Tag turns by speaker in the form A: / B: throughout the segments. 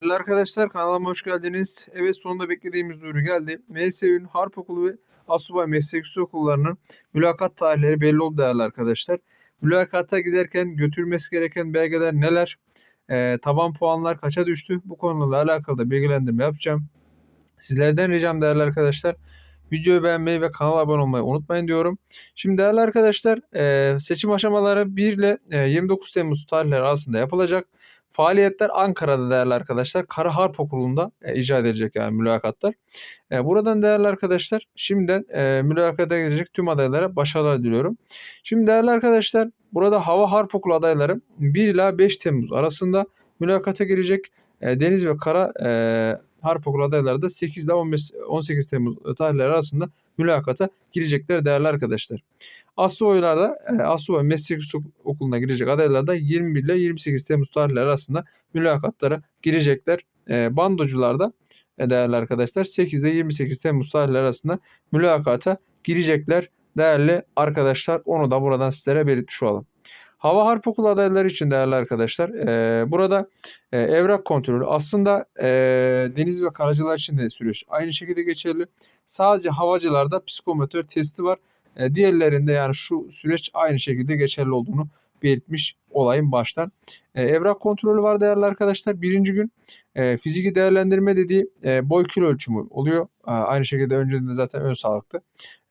A: Merhaba Arkadaşlar kanalıma hoş geldiniz. Evet sonunda beklediğimiz duyuru geldi. MSÜ'nün Harp Okulu ve Asubay Meslek Yüksek Okullarının mülakat tarihleri belli oldu değerli arkadaşlar. Mülakata giderken götürmesi gereken belgeler neler? Ee, taban puanlar kaça düştü? Bu konularla alakalı da bilgilendirme yapacağım. Sizlerden ricam değerli arkadaşlar videoyu beğenmeyi ve kanala abone olmayı unutmayın diyorum. Şimdi değerli arkadaşlar e, seçim aşamaları 1 ile e, 29 Temmuz tarihleri arasında yapılacak. Faaliyetler Ankara'da değerli arkadaşlar. Kara Harp Okulu'nda e, icra edilecek yani mülakatlar. E, buradan değerli arkadaşlar şimdiden e, mülakata girecek tüm adaylara başarılar diliyorum. Şimdi değerli arkadaşlar burada Hava Harp Okulu adayları 1 ila 5 Temmuz arasında mülakata girecek. E, deniz ve kara e, Harp Okulu adayları da 8 ile 15, 18 Temmuz tarihleri arasında mülakata girecekler değerli arkadaşlar. Assubaylarda e, Assubay Meslek Okulu'na girecek adaylar da 21 ile 28 Temmuz tarihleri arasında mülakatlara girecekler. E, bandocular da e, değerli arkadaşlar 8 ile 28 Temmuz tarihleri arasında mülakata girecekler değerli arkadaşlar. Onu da buradan sizlere belirtmiş olalım. Hava Harp Okulu adayları için değerli arkadaşlar e, burada e, evrak kontrolü aslında e, deniz ve karacılar için de süreç aynı şekilde geçerli. Sadece havacılarda psikometre testi var. E, diğerlerinde yani şu süreç aynı şekilde geçerli olduğunu belirtmiş olayım baştan. E, evrak kontrolü var değerli arkadaşlar. Birinci gün e, fiziki değerlendirme dediği e, boy kilo ölçümü oluyor. E, aynı şekilde önceden de zaten ön sağlıktı.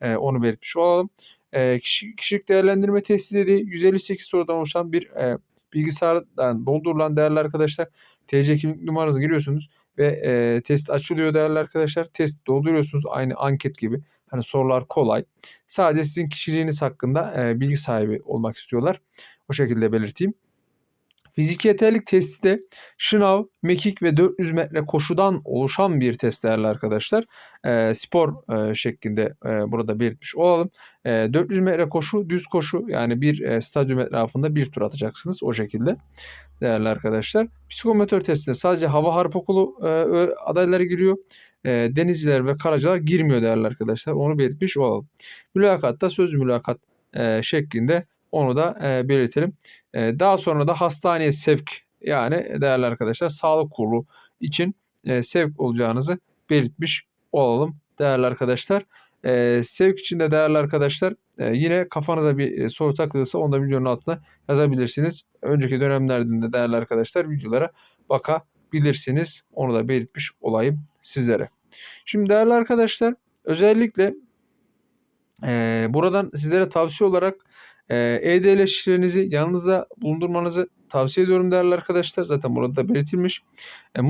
A: E, onu belirtmiş olalım. E, kişi, kişilik değerlendirme testi dediği 158 sorudan oluşan bir e, bilgisayardan doldurulan değerli arkadaşlar. TC kimlik numaranızı giriyorsunuz ve e, test açılıyor değerli arkadaşlar. Test dolduruyorsunuz aynı anket gibi. Hani sorular kolay. Sadece sizin kişiliğiniz hakkında e, bilgi sahibi olmak istiyorlar. O şekilde belirteyim. Fiziki yeterlik testi de şınav, mekik ve 400 metre koşudan oluşan bir test değerli arkadaşlar. E, spor e, şeklinde e, burada belirtmiş olalım. E, 400 metre koşu, düz koşu yani bir e, stadyum etrafında bir tur atacaksınız o şekilde değerli arkadaşlar. Psikometre testine sadece hava harp okulu e, adayları giriyor. E, denizciler ve karacılar girmiyor değerli arkadaşlar. Onu belirtmiş olalım. Mülakatta sözlü mülakat e, şeklinde onu da e, belirtelim. E, daha sonra da hastaneye sevk yani değerli arkadaşlar sağlık kurulu için e, sevk olacağınızı belirtmiş olalım değerli arkadaşlar. E, sevk için de değerli arkadaşlar e, yine kafanıza bir e, soru takılırsa onu da videonun altına yazabilirsiniz. Önceki dönemlerde de değerli arkadaşlar videolara bakabilirsiniz. Onu da belirtmiş olayım sizlere. Şimdi değerli arkadaşlar özellikle e, buradan sizlere tavsiye olarak e-Devlet şifrenizi yanınıza bulundurmanızı tavsiye ediyorum değerli arkadaşlar. Zaten burada da belirtilmiş. E,